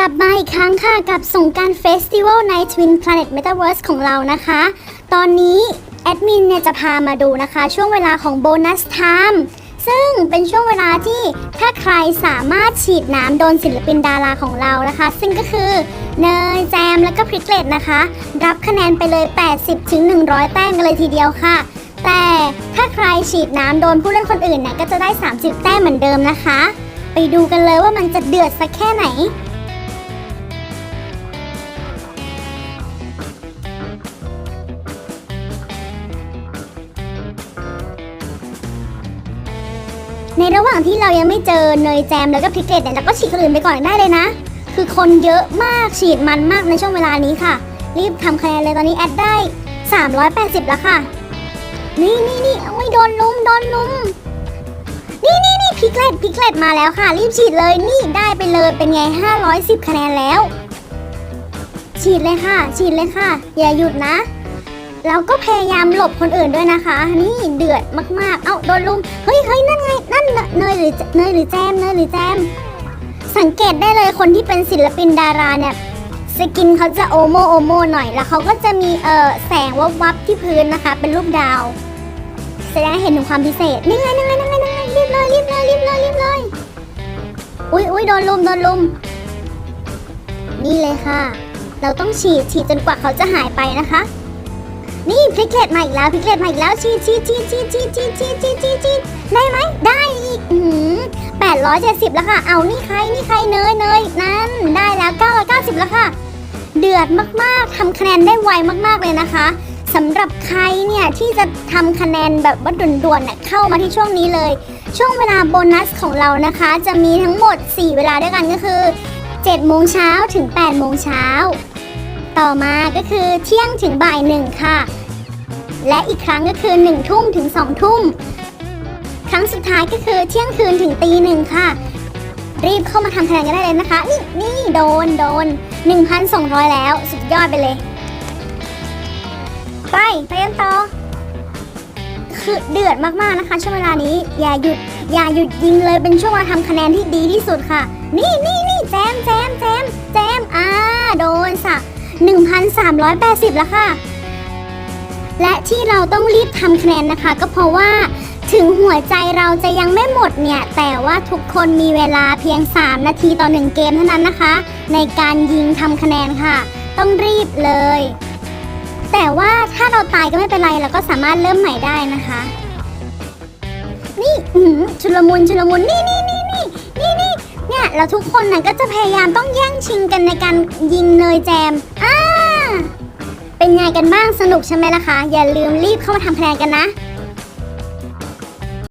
กลับมาอีกครั้งค่ะกับสงการเฟสติวัลใน Twin Planet Metaverse ของเรานะคะ ตอนนี้แอดมินเนี่ยจะพามาดูนะคะ ช่วงเวลาของโบนัสไทม์ซึ่งเป็นช่วงเวลาที่ถ้าใครสามารถฉีดน้ำโดนศิลปินดาราของเรานะคะ ซึ่งก็คือเนยแจมแล้วก็พริกเลตนะคะ รับคะแนนไปเลย 80ถึง100 แต้มกันเลยทีเดียวค่ะ แต่ถ้าใครฉีดน้ำโดนผู้เล่นคนอื่นเนี่ยก็จะได้ 30 แต้มเหมือนเดิมนะคะ ไปดูกันเลยว่ามันจะเดือดสักแค่ไหน ในระหว่างที่เรายังไม่เจอเนยแจมแล้วก็พริกเกตเนี่ยเราก็ฉีดคนอื่นไปก่อนได้เลยนะ คือคนเยอะมากฉีดมันมากในช่วงเวลานี้ค่ะ รีบทำคะแนนเลยตอนนี้แอดได้ 380 แล้วค่ะ นี่นี่นี่โอ้ยโดนลุมโดนลุมนี่นี่นี่พริกเลตพริกเลตมาแล้วค่ะ รีบฉีดเลยนี่ได้ไปเลยเป็นไง 510 คะแนนแล้ว ฉีดเลยค่ะ ฉีดเลยค่ะ อย่าหยุดนะ แล้วก็พยายามหลบคนอื่นด้วยนะคะ นี่เดือดมากๆ เอ้าโดนลุม เฮ้ยเฮ้ยนั่นไง นั่นเนยหรือเนยหรือแจมเนยหรือแจม สังเกตได้เลยคนที่เป็นศิลปินดาราเนี่ยสกินเขาจะโอโมโอโมหน่อย แล้วเขาก็จะมีเออแสงวับวับที่พื้นนะคะ เป็นรูปดาว แสดงเห็นถึงความพิเศษ นี่ไงนี่ไงนี่ไงนี่ไงรีบเลยรีบเลยรีบเลยรีบเลยอุ้ยอุ้ยโดนลุมโดนลุม นี่เลยค่ะ เราต้องฉีดฉีดจนกว่าเขาจะหายไปนะคะ นี่พิกเลตมาอีกแล้วพิกเลตมาอีกแล้วฉีดฉีดฉีดฉีดฉีดฉีดฉีดฉีดฉีดฉีดได้ไหมได้อีกอืแปดร้อยเจ็ดสิบแล้วค่ะ เอานี่ใครนี่ใครเนยเนยนั่นได้แล้วเก้าร้อยเก้าสิบแล้วค่ะ เดือดมากๆทำคะแนนได้ไวมากๆเลยนะคะสำหรับใครเนี่ยที่จะทำคะแนนแบบว่าด่วนๆเนี่ยเข้ามาที่ช่วงนี้เลย ช่วงเวลาโบนัสของเรานะคะ จะมีทั้งหมด 4 เวลาด้วยกันก็คือ7โมงเช้าถึง8โมงเช้า ต่อมาก็คือเที่ยงถึงบ่ายหนึ่งค่ะ และอีกครั้งก็คือ1ทุ่มถึง2ทุ่ม ครั้งสุดท้ายก็คือเที่ยงคืนถึงตีหนึ่งค่ะ รีบเข้ามาทำคะแนนกันได้เลยนะคะ นี่นี่โดนโดน 1,200 แล้วสุดยอดไปเลย ไป ไปกันต่อคือเดือดมากๆนะคะ ช่วงเวลานี้อย่าหยุดอย่าหยุดยิงเลยเป็นช่วงเวลาทำคะแนนที่ดีที่สุดค่ะ นี่นี่นี่แจมแจมแจมแจมอ่าโดนสะ 1,380 แล้วค่ะ และที่เราต้องรีบทำคะแนนนะคะ ก็เพราะว่าถึงหัวใจเราจะยังไม่หมดเนี่ย แต่ว่าทุกคนมีเวลาเพียง 3 นาทีต่อ 1 เกมเท่านั้นนะคะ ในการยิงทำคะแนนค่ะ ต้องรีบเลย แต่ว่าถ้าเราตายก็ไม่เป็นไรเราก็สามารถเริ่มใหม่ได้นะคะ นี่อื้อหือชุลมุนชุลมุนนี่นี่นี่ เนี่ยเราทุกคนน่ะก็จะพยายามต้องแย่งชิงกันในการยิงเนยแจมอ่าเป็นไงกันบ้างสนุกใช่ไหมล่ะคะ อย่าลืมรีบเข้ามาทำคะแนนกันนะ